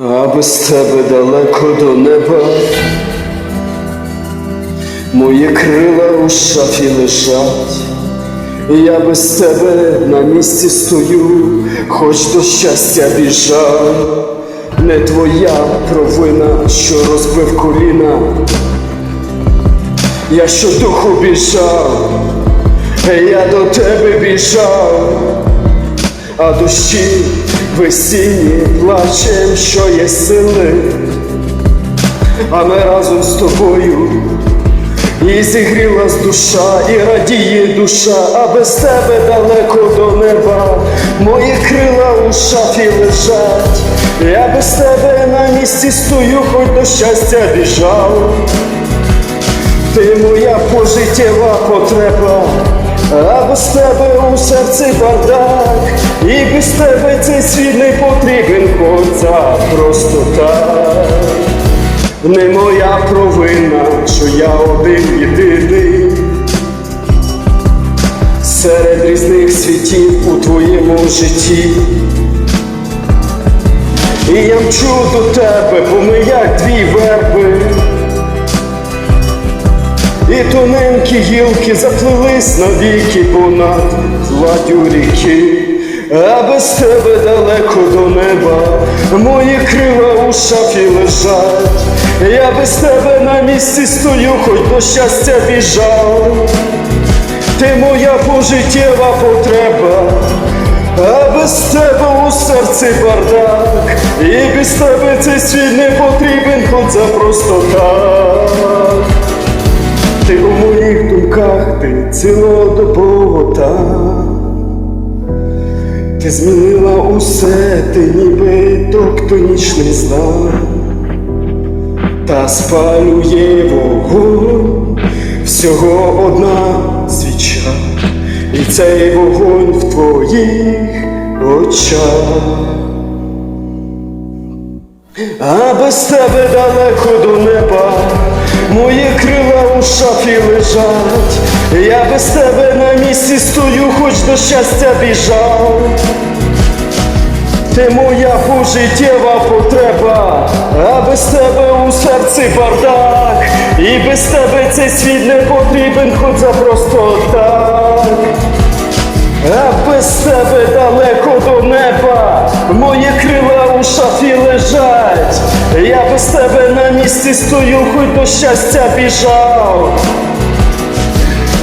а без тебе далеко до неба. Мої крила у шафі лежать, я без тебе на місці стою, хоч до щастя біжав, не твоя провина, що розбив коліна. Я щодуху біжав, я до тебе біжав, а душі весінні плачем, що є сили, а ми разом з тобою. І зігрілась душа, і радіє душа, а без тебе далеко до неба, мої крила у шафі лежать, я без тебе на місці стою, хоч до щастя біжав. Ти моя пожиттєва потреба, а без тебе у серці бардак, і без тебе цей світ не потрібен, хоч за просто так. Не моя провина, що я один єдиний серед різних світів у твоєму житті. І я мчу до тебе, бо ми І тоненькі гілки заплились навіки понад гладдю ріки, а без тебе далеко до неба, мої крила у шафі лежать, я без тебе на місці стою, хоч до щастя біжав, ти моя пожиттєва потреба. А без тебе у серці бардак, і без тебе цей світ не потрібен, хоч за просто так. Ти у моїх думках, ти цілодобово там. Ти змінила усе, ти ніби доктонічний знак, та спалює вогонь всього одна свіча, і цей вогонь в твоїх очах. А без тебе далеко до неба, мої крила у шафі лежать, я без тебе на місці стою, хоч до щастя біжав. Ти моя пожиттєва потреба, а без тебе у серці бардак, і без тебе цей світ не потрібен, хоч за просто так. У шафі лежать, я без тебе на місці стою, хоч до щастя біжав.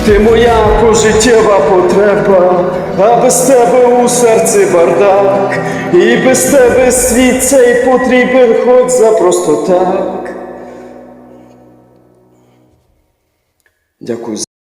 Ти моя пожиттєва потреба, а без тебе у серці бардак, і без тебе світ цей потрібен, хоч за просто так. Дякую.